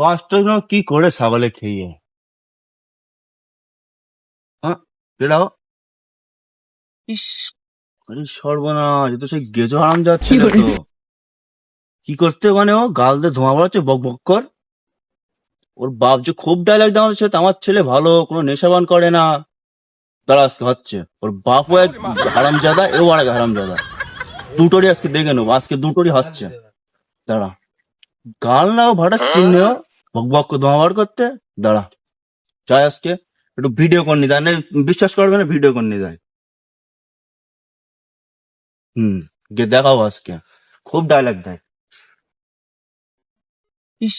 পাঁচটা কি করে সাবালে খেয়ে? এটাও ইস আরে সর্বনাশ এ তো সেই গেজো হারাম যাচ্ছে না তো। কি করতে ওখানে ও? গাল দিয়ে ধোঁয়া বেড়াচ্ছে বক বক কর। ওর বাপ যে খুব ডায়লগ দেওয়া হচ্ছে আমার ছেলে ভালো কোনো নেশাবান করে না। তারা আজকে হচ্ছে। ওর বাপও এক হারাম জাদা এও আর এক হারাম জাদা দুটোরই আজকে দেখে নেব আজকে দুটোরই হচ্ছে। দাঁড়া। গাল নাও ভাড়া চিহ্নে। বক ধোঁয়া বার করতে, দাঁড়া। চাই আজকে একটু ভিডিও করে নিয়ে যায়। বিশ্বাস করবে না ভিডিও করে নিয়ে যায়। হুম, গিয়ে দেখাও আজকে। খুব ডায়লগ দেয়। ইস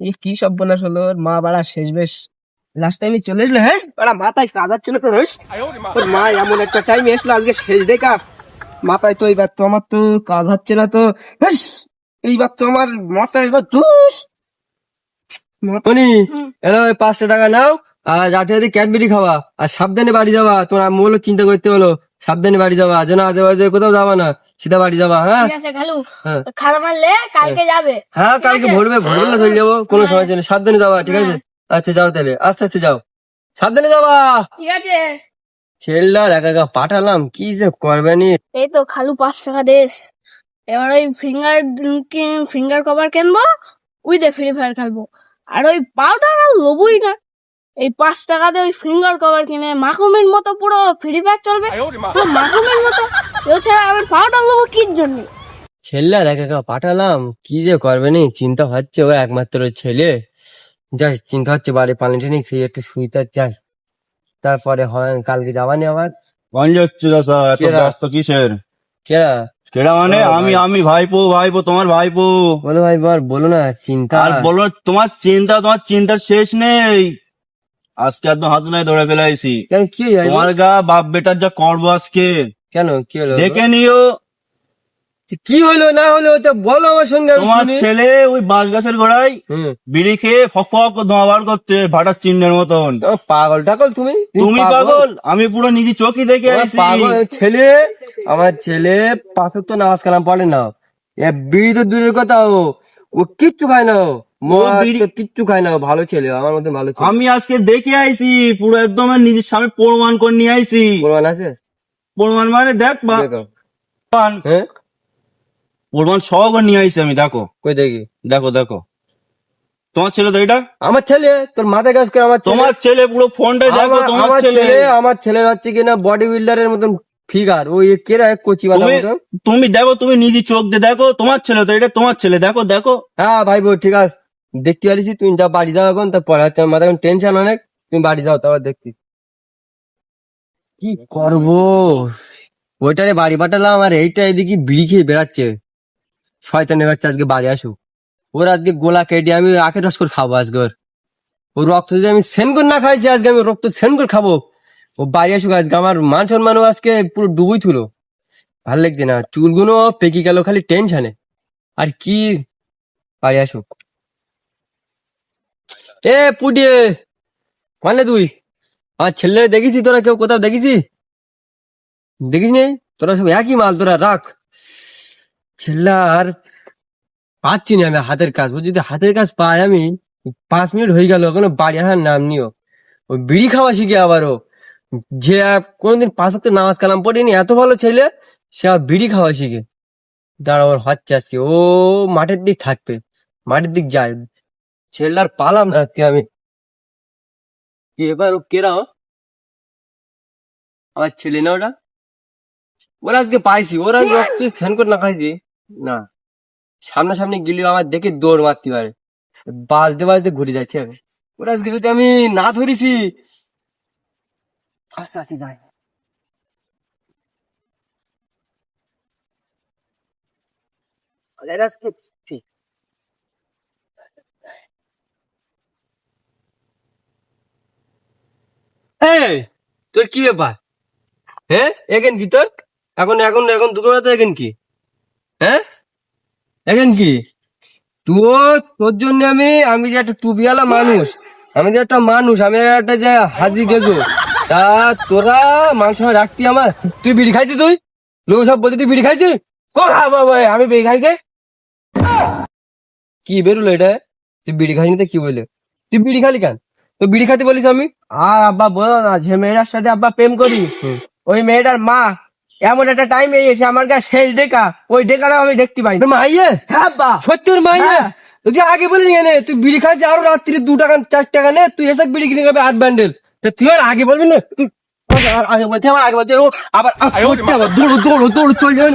এই কি সব বনাস হলো? মা বাড়া শেষ, বেশ। লাস্ট টাইমে চলে এসলো হ্যাঁ বাড়া, মাথায় কাদার ছিল তো ওর মা এমন একটা টাইম এসলো, আজকে শেষ দেখা। মাথায় তো এইবার তো আমার তো কাজ হচ্ছে না তো এইবার তো আমার মাথায় এবার মনি এলো পাঁচশো টাকা নাও আর রাতে রাতে ক্যাডবেরি খাওয়া। আর সাবধানে বাড়ি যাওয়া তোমার হলো চিন্তা করতে হলো সাবধানে বাড়ি যাওয়া যেন আজে বাজে কোথাও যাবা না সিধা বাড়ি যাবা হ্যাঁ? খালু হ্যাঁ। খালা মারলে কালকে যাবে হ্যাঁ কালকে ভোরবে ভোরবেলা চলে যাব কোনো সমস্যা নেই সাবধানে যাবা ঠিক আছে? আচ্ছা যাও তাহলে আস্তে আস্তে যাও। সাবধানে যাবা। ঠিক আছে। একা একা পাঠালাম কি যে করবে নি? এই তো খালু পাঁচ টাকা দেশ। এবার ওই ফিঙ্গার ফিঙ্গার কভার কিনবো উইথ ফ্রি ফায়ার খেলব। আর ওই পাউডার আর লবই না। এই পাঁচ টাকা দিয়ে ওই ফিঙ্গার কভার কিনে মাখুমের মতো পুরো ফ্রি ফায়ার চলবে। পুরো মাকুমের মতো। এছাড়া আমি পাউডার লবো কির জন্য? ছেলেটার একা একা পাঠালাম। কি যে করবে নি? চিন্তা হচ্ছে ও একমাত্র ছেলে। যাই চিন্তা হচ্ছে বাড়ি পানি টানি খেয়ে একটু শুইতে যাই তারপরে হয় কালকে যাবানি আবার। গঞ্জ হচ্ছে দাদা এত ব্যস্ত কিসের? কেরা? কেডা মানে আমি আমি ভাইপো ভাইপো তোমার ভাইপো। বলো ভাই বল বলো না চিন্তা। আর বলো তোমার চিন্তা তোমার চিন্তার শেষ নেই। আজকে একদম হাত নাই ধরে ফেলাইছি। কেন কি তোমার গা বাপ বেটার যা করব আজকে। কেন কি হলো? দেখে নিও। কি হলো না হলো তো বলো আমার সঙ্গে আমি তোমার শুনি। ছেলে ওই বাঁশ গাছের গোড়ায় হুম। বিড়ি খেয়ে ফক ফক ধোঁয়া বার করতে ভাটার চিহ্নের মতন। পাগল টাগল তুমি? তুমি পাগল? আমি পুরো নিজে চোখই দেখে আমার পাগল ছেলে আমার ছেলে পাথর তো নামাজ কালাম পড়ে না। এ বিড়ি তো দূরের কথা ও। ও কিচ্ছু খায় না ও। মদ বিড়ি- তো কিচ্ছু খায় না ও। ভালো ছেলে আমার মধ্যে ভালো ছেলে। আমি আজকে দেখে আইছি পুরো একদম আমার নিজের সামনে প্রমাণ করে নিয়ে আইছি। প্রমাণ আছে? প্রমাণ মানে দেখ বা দেখো। প্রমাণ। হ্যাঁ? প্রমাণ সহ করে নিয়ে আইছি আমি দেখো। কই দেখি? দেখো দেখো। তোমার ছেলে তো এটা আমার ছেলে? তোর মাথায় কাজ করে আমার তোমার ছেলে? পুরো ফোনটা দেখো তোমার ছেলে। ছেলে আমার ছেলের হচ্ছে কিনা বডি বিল্ডারের মতন ফিগার ওই কেরা এক কচি তুমি- দেখো তুমি নিজে চোখ দিয়ে দেখো তোমার ছেলে তো এটা তোমার ছেলে। দেখো দেখো। হ্যাঁ ভাই বউ ঠিক আছে। দেখতে পারিস তুমি যা বাড়ি যাও এখন তারপরে হচ্ছে আমার মাথায় টেনশন অনেক তুমি বাড়ি যাও তারপর দেখছি। কি করব? ওইটারে বাড়ি পাঠালাম আর এইটা এদিকে বিড়ি খেয়ে বেড়াচ্ছে। শয়তানের বাচ্চা আজকে বাড়ি আসুক। ওর আজকে গোলা কেটে আমি আখের রস করে খাব আজকে ওর। ও রক্ত যদি আমি সেন করে না খাইছি, আজকে আমি রক্ত সেন করে খাব। ও বাড়ি আসুক, আজকে আমার মান সম্মানও আজকে পুরো ডুবুই থুলো। ভালো লাগছে না, চুলগুলো পেকে গেল, খালি টেনশনে আর কি বাড়ি আসুক। এ পুডিয়ে মানে তুই? আর ছেলে দেখেছি তোরা কেউ কোথাও দেখেছি দেখিস? নি তোরা সব একই মাল, তোরা রাখ। ছেলে আর পাচ্ছি না আমি হাতের কাজ। ও যদি হাতের কাজ পাই আমি পাঁচ মিনিট হয়ে গেল এখনও বাড়ি আসার নাম নিও। ওই বিড়ি খাওয়া শিখে আবারও যে কোনোদিন পাঁচ হাতে নামাজ কালাম পড়িনি এত ভালো ছেলে সে আবার বিড়ি খাওয়া শিখে। দাঁড়া ওর হচ্ছে আজকে। ও মাঠের দিক থাকবে মাঠের দিক যায়। ছেলেটার পালাম না আজকে আমি। কি এবার ও কেরা আমার ছেলে না ওটা? ওরা আজকে পাইছি ওরা স্নান করে না খাইছি। না। সামনাসামনি গেলেও আমার দেখে দৌড় মারতে পারে বাজতে বাজতে ঘুরে যাচ্ছে আমি। ওরা যদি আমি না ধরেছি। আস্তে আস্তে যাই তোর কি ব্যাপার? হ্যাঁ এখান কি তোর? এখন এখন এখন দুপুরবেলা তো এখান কি? হ্যাঁ? এখান কি? তোর তোর জন্য আমি আমি যে একটা টুপিওয়ালা মানুষ আমি যে একটা মানুষ আমি একটা যে হাজি গেছো তা তোরা মাংস রাখতি আমার তুই বিড়ি খাইছিস তুই? লোক সব বলতে তুই বিড়ি খাইছিস? কোথা বাবা আমি বেগাইকে কি? বেরোলো এটা? তুই বিড়ি খাসনি তো কি বলে তুই বিড়ি খালি কেন? তুই বিড়ি খাতে বলিস আমি? আর আব্বা বলো না যে মেয়েটার সাথে আব্বা প্রেম করি ওই মেয়েটার মা এমন একটা টাইমে এসে আমার কাছে শেষ দেখা ওই দেখাটা আমি দেখতে পাই। মাইয়ে? হ্যাঁ আব্বা। সত্যি মাইয়ে? হ্যাঁ। তুই আগে বলি নে তুই বিড়ি খাচ্ছিস আরও রাত্রি দু টাকা চার টাকা নে তুই এসে বিড়ি কিনে খাবি আট ব্যান্ডেল তুই আর আগে বলবি না? তুই আগে বলতে আমার আগে বলতে আবার দৌড়ো দৌড়ো দৌড়ো চল যাবেন